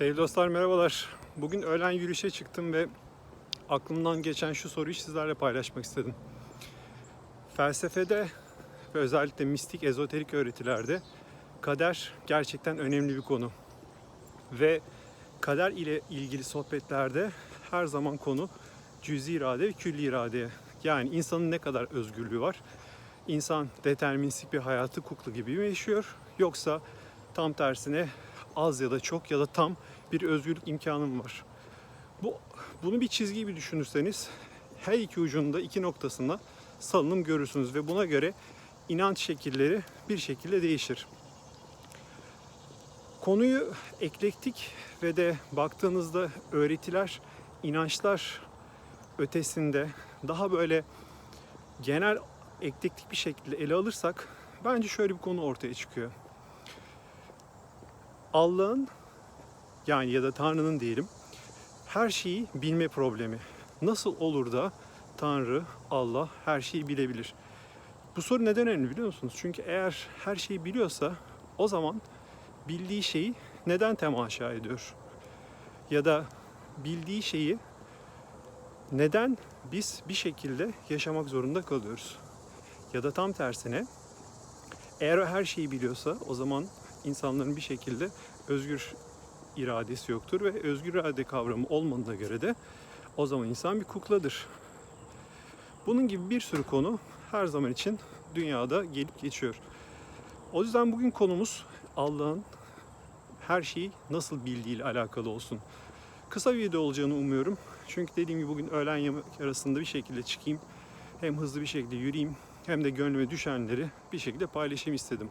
Sevgili dostlar merhabalar. Bugün öğlen yürüyüşe çıktım ve aklımdan geçen şu soruyu sizlerle paylaşmak istedim. Felsefede ve özellikle mistik, ezoterik öğretilerde kader gerçekten önemli bir konu. Ve kader ile ilgili sohbetlerde her zaman konu cüzi irade ve külli iradeye. Yani insanın ne kadar özgürlüğü var? İnsan deterministik bir hayatı kukla gibi mi yaşıyor? Yoksa tam tersine az ya da çok ya da tam bir özgürlük imkanım var. Bu bunu bir çizgi gibi düşünürseniz her iki ucunda iki noktasında salınım görürsünüz ve buna göre inanç şekilleri bir şekilde değişir. Konuyu eklektik ve de baktığınızda öğretiler, inançlar ötesinde daha böyle genel eklektik bir şekilde ele alırsak bence şöyle bir konu ortaya çıkıyor. Allah'ın yani ya da Tanrı'nın diyelim her şeyi bilme problemi. Nasıl olur da Tanrı, Allah her şeyi bilebilir? Bu soru neden önemli biliyor musunuz? Çünkü eğer her şeyi biliyorsa o zaman bildiği şeyi neden temaşa ediyor? Ya da bildiği şeyi neden biz bir şekilde yaşamak zorunda kalıyoruz? Ya da tam tersine eğer o her şeyi biliyorsa o zaman insanların bir şekilde özgür iradesi yoktur ve özgür irade kavramı olmadığına göre de o zaman insan bir kukladır. Bunun gibi bir sürü konu her zaman için dünyada gelip geçiyor. O yüzden bugün konumuz Allah'ın her şeyi nasıl bildiği ile alakalı olsun. Kısa bir video olacağını umuyorum. Çünkü dediğim gibi bugün öğlen yemek arasında bir şekilde çıkayım. Hem hızlı bir şekilde yürüyeyim hem de gönlüme düşenleri bir şekilde paylaşayım istedim.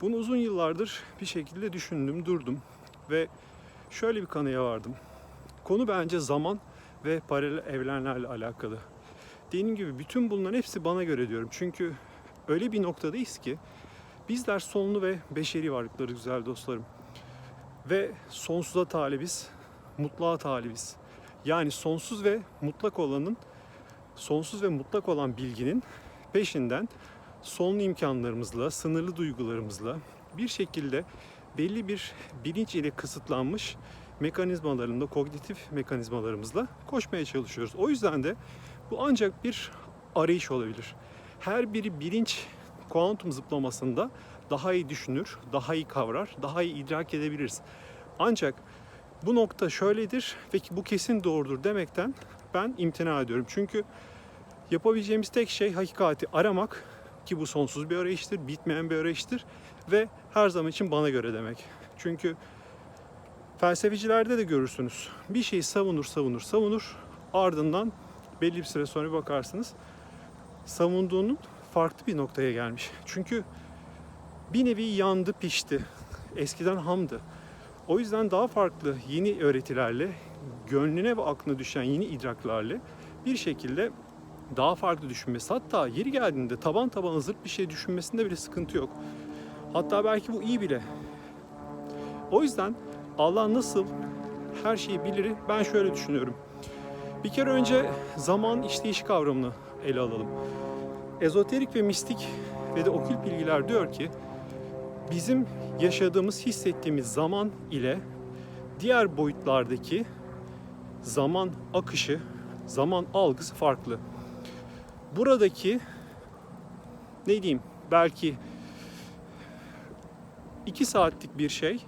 Bunu uzun yıllardır bir şekilde düşündüm, durdum ve şöyle bir kanıya vardım. Konu bence zaman ve paralel evrenlerle alakalı. Dediğim gibi bütün bunların hepsi bana göre diyorum. Çünkü öyle bir noktadayız ki bizler sonlu ve beşeri varlıkları güzel dostlarım. Ve sonsuza talibiz, mutluğa talibiz. Yani sonsuz ve mutlak olanın, sonsuz ve mutlak olan bilginin peşinden sonlu imkanlarımızla, sınırlı duygularımızla bir şekilde belli bir bilinç ile kısıtlanmış mekanizmalarında, kognitif mekanizmalarımızla koşmaya çalışıyoruz. O yüzden de bu ancak bir arayış olabilir. Her biri bilinç kuantum zıplamasında daha iyi düşünür, daha iyi kavrar, daha iyi idrak edebiliriz. Ancak bu nokta şöyledir ve bu kesin doğrudur demekten ben imtina ediyorum. Çünkü yapabileceğimiz tek şey hakikati aramak ki bu sonsuz bir arayıştır, bitmeyen bir arayıştır ve her zaman için bana göre demek. Çünkü felsefecilerde de görürsünüz. Bir şeyi savunur, savunur, savunur. Ardından belli bir süre sonra bir bakarsınız savunduğunun farklı bir noktaya gelmiş. Çünkü bir nevi yandı, pişti. Eskiden hamdı. O yüzden daha farklı yeni öğretilerle, gönlüne ve aklına düşen yeni idraklarla bir şekilde daha farklı düşünmesi. Hatta yeri geldiğinde taban taban zırt bir şey düşünmesinde bile sıkıntı yok. Hatta belki bu iyi bile. O yüzden Allah nasıl her şeyi bilir ben şöyle düşünüyorum. Bir kere önce zaman işleyiş kavramını ele alalım. Ezoterik ve mistik ve de okült bilgiler diyor ki bizim yaşadığımız, hissettiğimiz zaman ile diğer boyutlardaki zaman akışı, zaman algısı farklı. Buradaki ne diyeyim belki 2 saatlik bir şey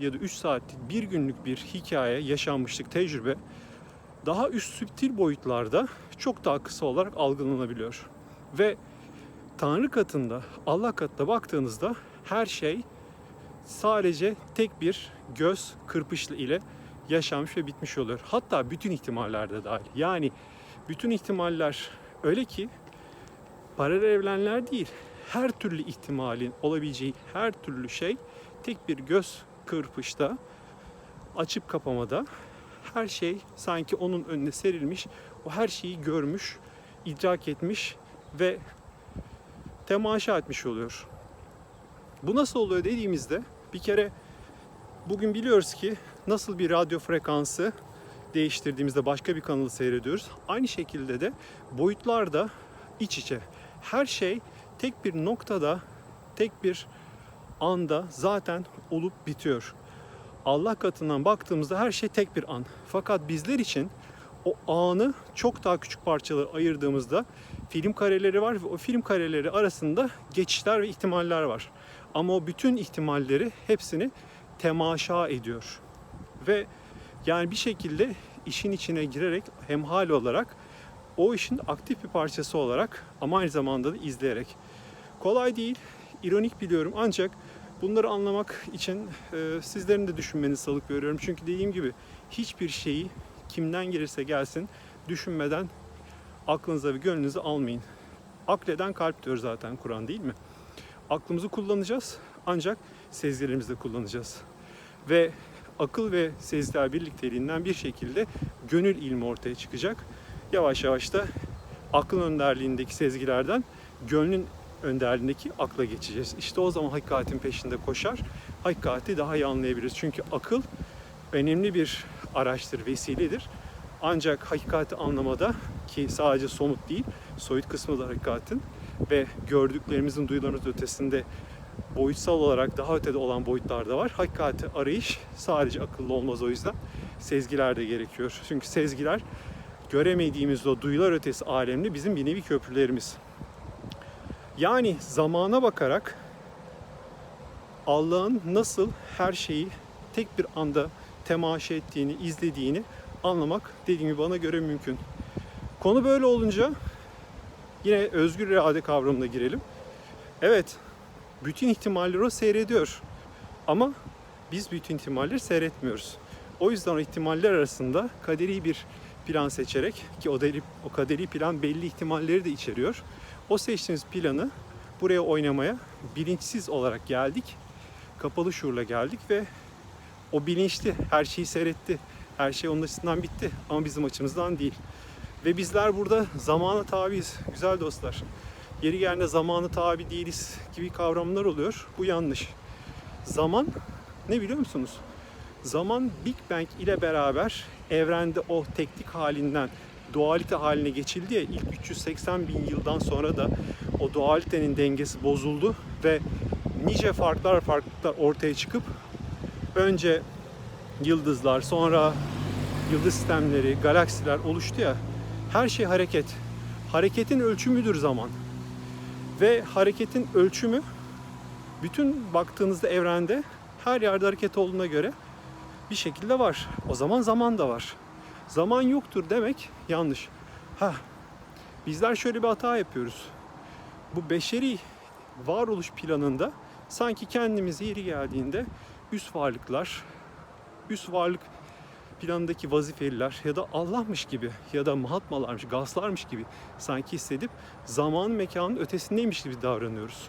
ya da 3 saatlik bir günlük bir hikaye, yaşanmışlık, tecrübe daha üst süptil boyutlarda çok daha kısa olarak algılanabiliyor. Ve Tanrı katında, Allah katında baktığınızda her şey sadece tek bir göz kırpışlı ile yaşanmış ve bitmiş oluyor. Hatta bütün ihtimallerde dahil. Yani bütün ihtimaller öyle ki paralel evrenler değil. Her türlü ihtimalin olabileceği her türlü şey tek bir göz kırpışta açıp kapamada her şey sanki onun önüne serilmiş. O her şeyi görmüş, idrak etmiş ve temaşa etmiş oluyor. Bu nasıl oluyor dediğimizde bir kere bugün biliyoruz ki nasıl bir radyo frekansı değiştirdiğimizde başka bir kanalı seyrediyoruz. Aynı şekilde de boyutlar da iç içe. Her şey tek bir noktada, tek bir anda zaten olup bitiyor. Allah katından baktığımızda her şey tek bir an. Fakat bizler için o anı çok daha küçük parçalara ayırdığımızda film kareleri var ve o film kareleri arasında geçişler ve ihtimaller var. Ama o bütün ihtimalleri hepsini temaşa ediyor. Ve yani bir şekilde işin içine girerek hemhal olarak o işin aktif bir parçası olarak ama aynı zamanda da izleyerek. Kolay değil, ironik biliyorum ancak bunları anlamak için e, sizlerin de düşünmenizi salık veriyorum. Çünkü dediğim gibi hiçbir şeyi kimden gelirse gelsin düşünmeden aklınıza ve gönlünüze almayın. Akleden kalp diyor zaten Kur'an değil mi? Aklımızı kullanacağız ancak sezgilerimizi de kullanacağız. Ve akıl ve sezgiler birlikteliğinden bir şekilde gönül ilmi ortaya çıkacak. Yavaş yavaş da aklın önderliğindeki sezgilerden gönlün önderliğindeki akla geçeceğiz. İşte o zaman hakikatin peşinde koşar, hakikati daha iyi anlayabiliriz. Çünkü akıl önemli bir araçtır, vesiledir. Ancak hakikati anlamada ki sadece somut değil, soyut kısmı da hakikatin ve gördüklerimizin, duyularımızın ötesinde boyutsal olarak daha ötede olan boyutlar da var. Hakikati arayış sadece akıllı olmaz o yüzden. Sezgiler de gerekiyor. Çünkü sezgiler göremediğimiz o duyular ötesi alemde bizim bir nevi köprülerimiz. Yani zamana bakarak Allah'ın nasıl her şeyi tek bir anda temaşa ettiğini, izlediğini anlamak dediğim gibi bana göre mümkün. Konu böyle olunca yine özgür irade kavramına girelim. Evet, bütün ihtimalleri o seyrediyor. Ama biz bütün ihtimalleri seyretmiyoruz. O yüzden o ihtimaller arasında kaderi bir plan seçerek ki o, deri, o kaderi plan belli ihtimalleri de içeriyor. O seçtiğimiz planı buraya oynamaya bilinçsiz olarak geldik. Kapalı şuurla geldik ve o bilinçli her şeyi seyretti. Her şey onun açısından bitti ama bizim açımızdan değil. Ve bizler burada zamana tabiiz güzel dostlar. Yeri geldiğinde zamanı tabi değiliz gibi kavramlar oluyor. Bu yanlış. Zaman ne biliyor musunuz? Zaman Big Bang ile beraber evrende o teknik halinden dualite haline geçildi ya ilk 380 bin yıldan sonra da o dualitenin dengesi bozuldu ve nice farklar farklılıklar ortaya çıkıp önce yıldızlar sonra yıldız sistemleri, galaksiler oluştu ya her şey hareket. Hareketin ölçümüdür zaman. Ve hareketin ölçümü bütün baktığınızda evrende her yerde hareket olduğuna göre bir şekilde var. O zaman zaman da var. Zaman yoktur demek yanlış. Ha, bizler şöyle bir hata yapıyoruz. Bu beşeri varoluş planında sanki kendimizi yeri geldiğinde üst varlıklar, üst varlık planındaki vazifeliler ya da Allah'mış gibi ya da Mahatmalarmış, Gaslarmış gibi sanki hissedip zaman mekanın ötesindeymiş gibi davranıyoruz.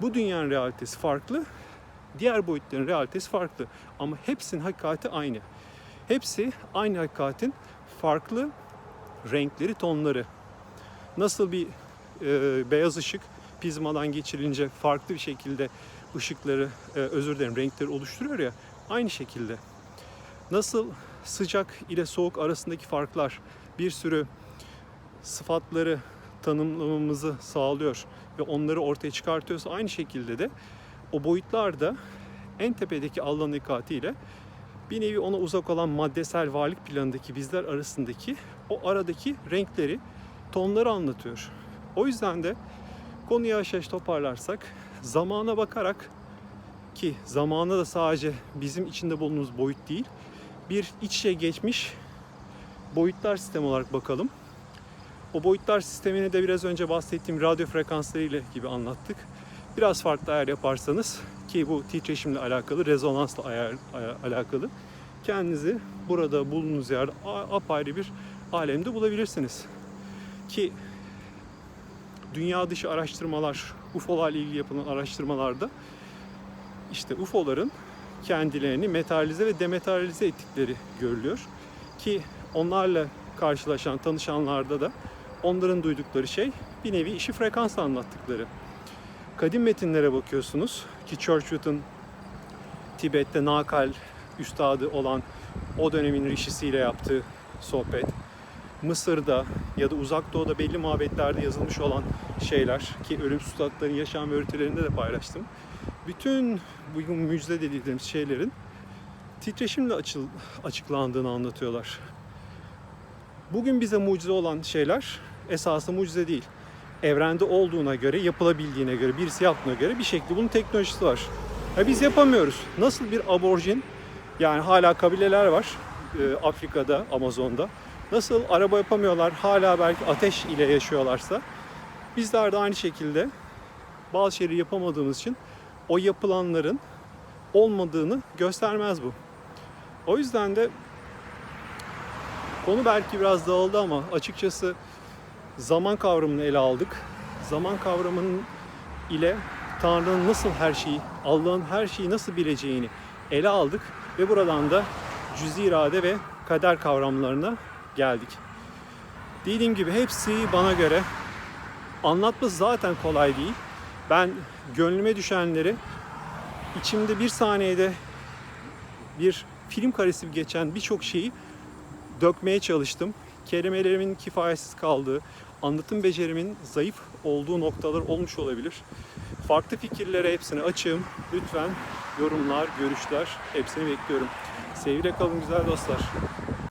Bu dünyanın realitesi farklı, diğer boyutların realitesi farklı ama hepsinin hakikati aynı. Hepsi aynı hakikatin farklı renkleri, tonları. Nasıl bir e, beyaz ışık prizmadan geçirilince farklı bir şekilde ışıkları, e, özür dilerim renkleri oluşturuyor ya, aynı şekilde. Nasıl sıcak ile soğuk arasındaki farklar bir sürü sıfatları tanımlamamızı sağlıyor ve onları ortaya çıkartıyorsa aynı şekilde de o boyutlarda en tepedeki Allah'ın ile bir nevi ona uzak olan maddesel varlık planındaki bizler arasındaki o aradaki renkleri, tonları anlatıyor. O yüzden de konuyu yavaş toparlarsak zamana bakarak ki zamana da sadece bizim içinde bulunduğumuz boyut değil, bir iç içe geçmiş boyutlar sistemi olarak bakalım. O boyutlar sistemini de biraz önce bahsettiğim radyo frekansları ile gibi anlattık. Biraz farklı ayar yaparsanız ki bu titreşimle alakalı, rezonansla ayar, ayar, alakalı kendinizi burada bulunduğunuz yerde apayrı bir alemde bulabilirsiniz. Ki dünya dışı araştırmalar, UFO'larla ilgili yapılan araştırmalarda işte UFO'ların kendilerini metallize ve dematerialize ettikleri görülüyor. Ki onlarla karşılaşan, tanışanlarda da onların duydukları şey bir nevi işi frekansla anlattıkları. Kadim metinlere bakıyorsunuz ki Churchwood'un Tibet'te Nakal üstadı olan o dönemin rişisiyle yaptığı sohbet. Mısır'da ya da uzak doğuda belli muhabbetlerde yazılmış olan şeyler ki ölümsüz tatların yaşam öğretilerinde de paylaştım. Bütün bugün müjde dediğimiz şeylerin titreşimle açıl, açıklandığını anlatıyorlar. Bugün bize mucize olan şeyler esası mucize değil. Evrende olduğuna göre, yapılabildiğine göre, birisi yaptığına göre bir şekilde bunun teknolojisi var. Ya biz yapamıyoruz. Nasıl bir aborjin, yani hala kabileler var e, Afrika'da, Amazon'da. Nasıl araba yapamıyorlar, hala belki ateş ile yaşıyorlarsa bizler de aynı şekilde bazı şeyleri yapamadığımız için o yapılanların olmadığını göstermez bu. O yüzden de konu belki biraz dağıldı ama açıkçası zaman kavramını ele aldık. Zaman kavramının ile Tanrı'nın nasıl her şeyi, Allah'ın her şeyi nasıl bileceğini ele aldık ve buradan da cüzi irade ve kader kavramlarına geldik. Dediğim gibi hepsi bana göre anlatması zaten kolay değil. Ben gönlüme düşenleri içimde bir saniyede bir film karesi geçen birçok şeyi dökmeye çalıştım. Kelimelerimin kifayetsiz kaldığı, anlatım becerimin zayıf olduğu noktalar olmuş olabilir. Farklı fikirlere hepsine açığım. Lütfen yorumlar, görüşler hepsini bekliyorum. Sevgiyle kalın güzel dostlar.